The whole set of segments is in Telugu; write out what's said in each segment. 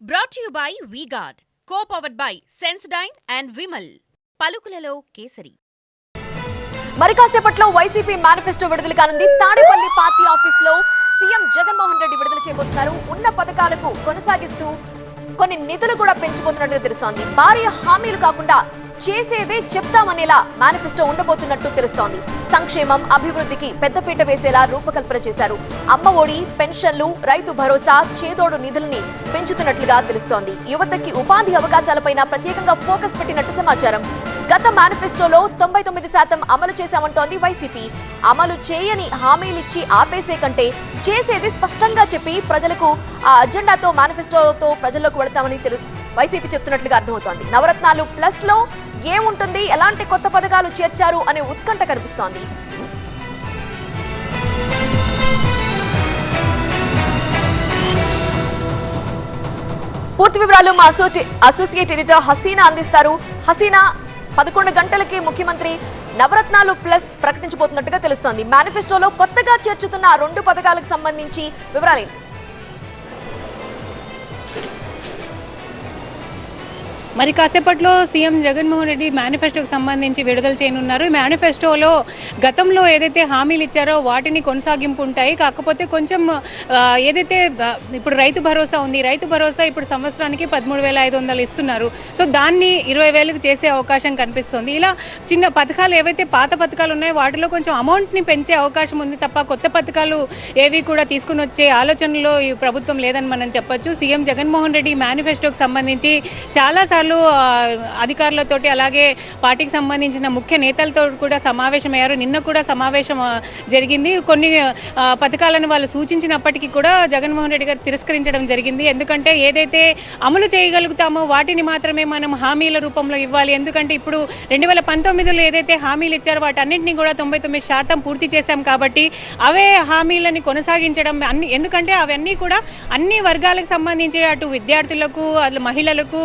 Brought you by V Guard co powered by Sensodyne and Vimal పలుకులలో kesari. మరి కాసేపట్లో వైసీపీ మేనిఫెస్టో విడుదల కానుంది. తాడేపల్లి పార్టీ ఆఫీస్లో సీఎం జగన్మోహన్ రెడ్డి విడుదల చేయబోతున్నారు. ఉన్న పథకాలకు కొనసాగిస్తూ కొన్ని నిధులు కూడా పెంచుపోతున్నట్టుగా తెలుస్తోంది. భారీ హామీలు కాకుండా చేసేదే చెప్తామనేలా మేనిఫెస్టో ఉండబోతున్నట్టు తెలుస్తోంది. సంక్షేమం అభివృద్ధికి పెద్దపీట వేసేలా రూపకల్పన చేశారు. అమ్మ ఒడి పెన్షన్లు రైతు భరోసా చేదోడు నిధుల్ని పెంచుతున్నట్లుగా తెలుస్తోంది. యువతకి ఉపాధి అవకాశాలపైన ప్రత్యేకంగా ఫోకస్ పెట్టినట్టు సమాచారం. గత మేనిఫెస్టోలో తొంభై తొమ్మిది శాతం అమలు చేశామంటోంది వైసీపీ. అమలు చేయని హామీలిచ్చి ఆపేసే కంటే చేసేది స్పష్టంగా చెప్పి ప్రజలకు ఆ అజెండాతో మేనిఫెస్టోతో ప్రజల్లోకి వెళతామని తెలు వైసీపీ చెప్తున్నట్లుగా అర్థమవుతోంది. నవరత్నాలు ప్లస్లో ఏముంటుంది? ఎలాంటి కొత్త పథకాలు చేర్చారు అనే ఉత్కంఠ కనిపిస్తోంది. పూర్తి వివరాలు మా అసోసి- అసోసియేట్ ఎడిటర్ హసీనా అందిస్తారు. హసీనా పదకొండు గంటలకి ముఖ్యమంత్రి నవరత్నాలు ప్లస్ ప్రకటించబోతున్నట్టుగా తెలుస్తోంది. మేనిఫెస్టోలో కొత్తగా చేర్చుతున్న ఆ రెండు పథకాలకు సంబంధించి వివరాలేంటి మరి కాసేపట్లో సీఎం జగన్మోహన్ రెడ్డి మేనిఫెస్టోకి సంబంధించి విడుదల చేయనున్నారు. ఈ మేనిఫెస్టోలో గతంలో ఏదైతే హామీలు ఇచ్చారో వాటిని కొనసాగింపు ఉంటాయి. కాకపోతే కొంచెం ఏదైతే ఇప్పుడు రైతు భరోసా ఉంది. రైతు భరోసా ఇప్పుడు సంవత్సరానికి పదమూడు వేల ఐదు వందలు ఇస్తున్నారు. సో దాన్ని ఇరవై వేలకు చేసే అవకాశం కనిపిస్తుంది. ఇలా చిన్న పథకాలు ఏవైతే పాత పథకాలు ఉన్నాయో వాటిలో కొంచెం అమౌంట్ని పెంచే అవకాశం ఉంది తప్ప కొత్త పథకాలు ఏవి కూడా తీసుకుని వచ్చే ఆలోచనలో ఈ ప్రభుత్వం లేదని మనం చెప్పొచ్చు. సీఎం జగన్మోహన్ రెడ్డి మేనిఫెస్టోకి సంబంధించి చాలాసార్లు అధికారులు అధికారులతోటి అలాగే పార్టీకి సంబంధించిన ముఖ్య నేతలతో కూడా సమావేశమయ్యారు. నిన్న కూడా సమావేశం జరిగింది. కొన్ని పథకాలను వాళ్ళు సూచించినప్పటికీ కూడా జగన్మోహన్ రెడ్డి గారు తిరస్కరించడం జరిగింది. ఎందుకంటే ఏదైతే అమలు చేయగలుగుతామో వాటిని మాత్రమే మనం హామీల రూపంలో ఇవ్వాలి. ఎందుకంటే ఇప్పుడు రెండు వేల పంతొమ్మిదిలో ఏదైతే హామీలు ఇచ్చారో వాటన్నింటినీ కూడా తొంభై తొమ్మిది శాతం పూర్తి చేశాం కాబట్టి అవే హామీలని కొనసాగించడం అన్ని ఎందుకంటే అవన్నీ కూడా అన్ని వర్గాలకు సంబంధించి అటు విద్యార్థులకు అటు మహిళలకు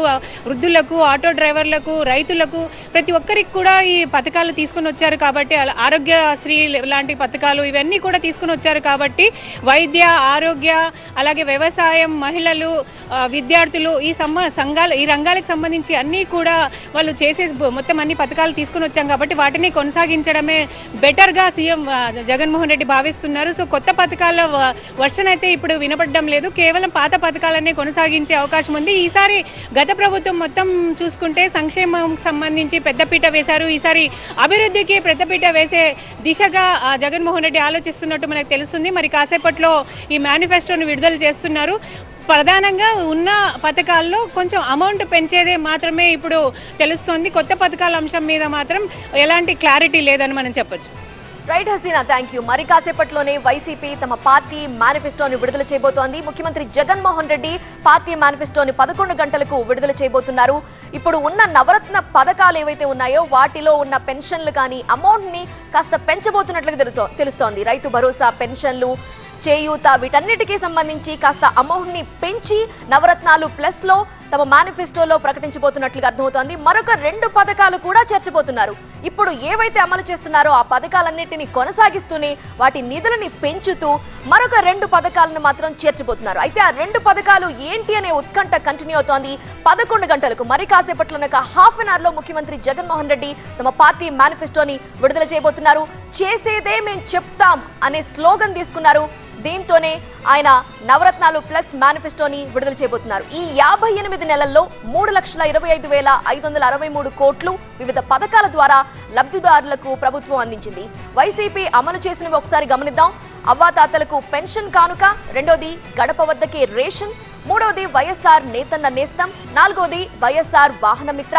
వృద్ధులకు వృద్ధులకు ఆటో డ్రైవర్లకు రైతులకు ప్రతి ఒక్కరికి కూడా ఈ పథకాలు తీసుకుని వచ్చారు కాబట్టి అలా ఆరోగ్యశ్రీ లాంటి పథకాలు ఇవన్నీ కూడా తీసుకుని వచ్చారు కాబట్టి వైద్య ఆరోగ్య అలాగే వ్యవసాయం మహిళలు విద్యార్థులు ఈ సమ్మ సంఘాలు ఈ రంగాలకు సంబంధించి అన్నీ కూడా వాళ్ళు చేసే మొత్తం అన్ని పథకాలు తీసుకుని వచ్చాం కాబట్టి వాటిని కొనసాగించడమే బెటర్గా సీఎం జగన్మోహన్ రెడ్డి భావిస్తున్నారు. సో కొత్త పథకాల వర్షన్ అయితే ఇప్పుడు వినపడడం లేదు. కేవలం పాత పథకాలనే కొనసాగించే అవకాశం ఉంది. ఈసారి గత ప్రభుత్వం మొత్తం చూసుకుంటే సంక్షేమం సంబంధించి పెద్దపీట వేశారు. ఈసారి అభివృద్ధికి పెద్దపీట వేసే దిశగా జగన్మోహన్ రెడ్డి ఆలోచిస్తున్నట్టు మనకు తెలుస్తుంది. మరి కాసేపట్లో ఈ మేనిఫెస్టోను విడుదల చేస్తున్నారు. ప్రధానంగా ఉన్న పథకాల్లో కొంచెం అమౌంట్ పెంచేదే మాత్రమే ఇప్పుడు తెలుస్తోంది. కొత్త పథకాల అంశం మీద మాత్రం ఎలాంటి క్లారిటీ లేదని మనం చెప్పొచ్చు. రైట్ హసీనా థ్యాంక్ యూ మరి కాసేపట్లోనే వైసీపీ తమ పార్టీ మేనిఫెస్టోని విడుదల చేయబోతోంది. ముఖ్యమంత్రి జగన్మోహన్ రెడ్డి పార్టీ మేనిఫెస్టోని పదకొండు గంటలకు విడుదల చేయబోతున్నారు. ఇప్పుడు ఉన్న నవరత్న పథకాలు ఏవైతే ఉన్నాయో వాటిలో ఉన్న పెన్షన్లు కానీ అమౌంట్ని కాస్త పెంచబోతున్నట్లుగా తెలుస్తోంది. రైతు భరోసా పెన్షన్లు చేయూత వీటన్నిటికీ సంబంధించి కాస్త అమౌంట్ని పెంచి నవరత్నాలు ప్లస్లో తమ మేనిఫెస్టోలో ప్రకటించబోతున్నట్లుగా అర్థమవుతోంది. మరొక రెండు పథకాలు కూడా చేర్చబోతున్నారు. ఇప్పుడు ఏవైతే అమలు చేస్తున్నారో ఆ పథకాలన్నింటినీ కొనసాగిస్తూనే వాటి నిధులని పెంచుతూ మరొక రెండు పథకాలను మాత్రం చేర్చబోతున్నారు. అయితే ఆ రెండు పథకాలు ఏంటి అనే ఉత్కంఠ కంటిన్యూ అవుతోంది. పదకొండు గంటలకు మరి కాసేపట్లో ఒక హాఫ్ అన్ అవర్లో ముఖ్యమంత్రి జగన్మోహన్ రెడ్డి తమ పార్టీ మేనిఫెస్టోని విడుదల చేయబోతున్నారు. చేసేదే మేం చెప్తాం అనే స్లోగన్ తీసుకున్నారు. దీంతోనే ఆయన నవరత్నాలు ప్లస్ మేనిఫెస్టోని విడుదల చేయబోతున్నారు. ఈ యాభై ఎనిమిది నెలల్లో మూడు లక్షల ఇరవై ఐదు వేల ఐదు వందల అరవై మూడు కోట్లు వివిధ పథకాల ద్వారా లబ్ధిదారులకు ప్రభుత్వం అందించింది. వైసీపీ అమలు చేసినవి ఒకసారి గమనిద్దాం. అవ్వాతాతలకు పెన్షన్ కానుక రెండోది గడప వద్దకే రేషన్ మూడవది వైఎస్ఆర్ నేతన్న నేస్తం నాలుగోది వైఎస్ఆర్ వాహనమిత్ర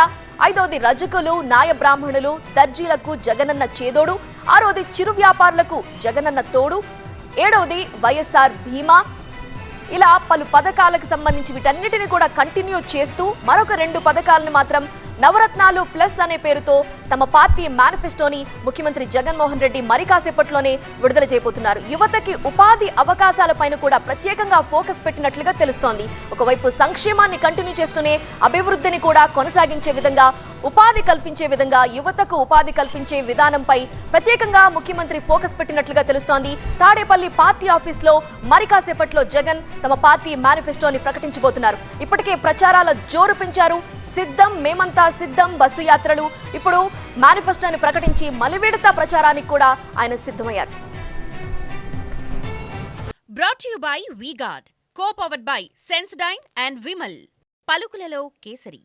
ఐదవది రజకులు నాయ బ్రాహ్మణులు దర్జీలకు జగనన్న చేదోడు ఆరోది చిరు వ్యాపారులకు జగనన్న తోడు ఏడవది వైఎస్ఆర్ భీమా. ఇలా పలు పథకాలకు సంబంధించి వీటన్నిటిని కూడా కంటిన్యూ చేస్తూ మరొక రెండు పథకాలను మాత్రం నవరత్నాలు ప్లస్ అనే పేరుతో తమ పార్టీ మేనిఫెస్టోని ముఖ్యమంత్రి జగన్మోహన్ రెడ్డి మరి కాసేపట్లోనే విడుదల చేయబోతున్నారు. యువతకి ఉపాధి అవకాశాలపైన కూడా ప్రత్యేకంగా ఫోకస్ పెట్టినట్లుగా తెలుస్తోంది. ఒకవైపు సంక్షేమాన్ని కంటిన్యూ చేస్తూనే అభివృద్ధిని కూడా కొనసాగించే విధంగా ఉపాధి కల్పించే విధంగా యువతకు ఉపాధి కల్పించే విధానంపై ప్రత్యేకంగా ముఖ్యమంత్రి ఫోకస్ పెట్టినట్లుగా తెలుస్తోంది. తాడేపల్లి పార్టీ ఆఫీస్లో మరికాసేపట్లో జగన్ తమ పార్టీ మేనిఫెస్టోని ప్రకటించబోతున్నారు. ఇప్పటికే ప్రచారాల జోరు పెంచారు. సిద్ధం మేమంతా సిద్ధం బస్సు యాత్రలు. ఇప్పుడు మేనిఫెస్టోని ప్రకటించి మలివిడత ప్రచారానికి కూడా ఆయన సిద్ధమయ్యారు. Brought you by V Guard co by Sensodyne and Vimal పలుకులలో kesari.